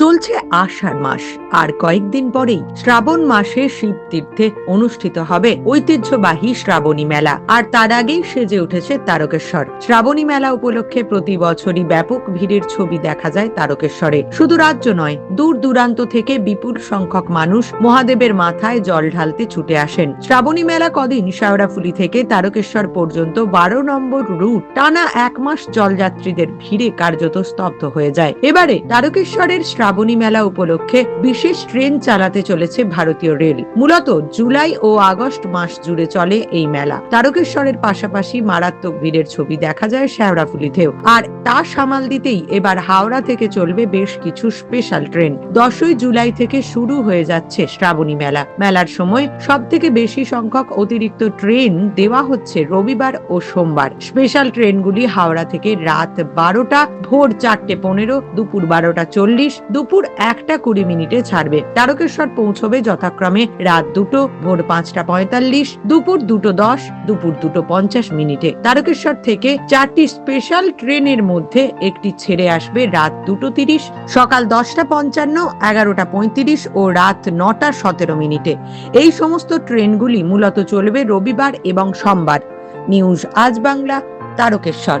চলছে আষাঢ় মাস। আর কয়েকদিন পরেই শ্রাবণ মাসে শিব তীর্থে অনুষ্ঠিত হবে ঐতিহ্যবাহী শ্রাবণী মেলা। আর তার আগেই সেজে উঠেছে তারকেশ্বর। শ্রাবণী মেলা উপলক্ষে প্রতি বছরই ব্যাপক ভিড়ের ছবি দেখা যায় তারকেশ্বরে। শুধু রাজ্য নয়, দূর দূরান্ত থেকে বিপুল সংখ্যক মানুষ মহাদেবের মাথায় জল ঢালতে ছুটে আসেন। শ্রাবণী মেলা কদিন শেওড়াফুলি থেকে তারকেশ্বর পর্যন্ত বারো নম্বর রুট টানা এক মাস জলযাত্রীদের ভিড়ে কার্যত স্তব্ধ হয়ে যায়। এবারে তারকেশ্বরের মেলা উপলক্ষে বিশেষ ট্রেন চালাতে চলেছে ভারতীয় রেল। মূলত জুলাই ও আগস্ট মাস জুড়ে চলে এই মেলা। তারকেশ্বরের পাশাপাশি মারাত্মক ভিড়ের ছবি দেখা যায় শেওড়াফুলিতেও আর তা সামাল দিতেই এবার হাওড়া থেকে চলবে বেশ কিছু স্পেশাল ট্রেন। দশই জুলাই থেকে শুরু হয়ে যাচ্ছে শ্রাবণী মেলা। মেলার সময় সব থেকে বেশি সংখ্যক অতিরিক্ত ট্রেন দেওয়া হচ্ছে রবিবার ও সোমবার। স্পেশাল ট্রেনগুলি হাওড়া থেকে রাত বারোটা, ভোর চারটে পনেরো, দুপুর বারোটা চল্লিশ দুপুর একটা কুড়ি মিনিটে ছাড়বে। তারকেশ্বর পৌঁছবে যথাক্রমে রাত দুটো, ভোর পাঁচটা পঁয়তাল্লিশ, দুপুর দুটো দশ, দুপুর দুটো পঞ্চাশ মিনিটে। তারকেশ্বর থেকে চারটি স্পেশাল ট্রেনের মধ্যে একটি ছেড়ে আসবে রাত দুটো তিরিশ, সকাল দশটা পঞ্চান্ন, এগারোটা পঁয়ত্রিশ ও রাত নটা সতেরো মিনিটে। এই সমস্ত ট্রেনগুলি মূলত চলবে রবিবার এবং সোমবার। নিউজ আজ বাংলা, তারকেশ্বর।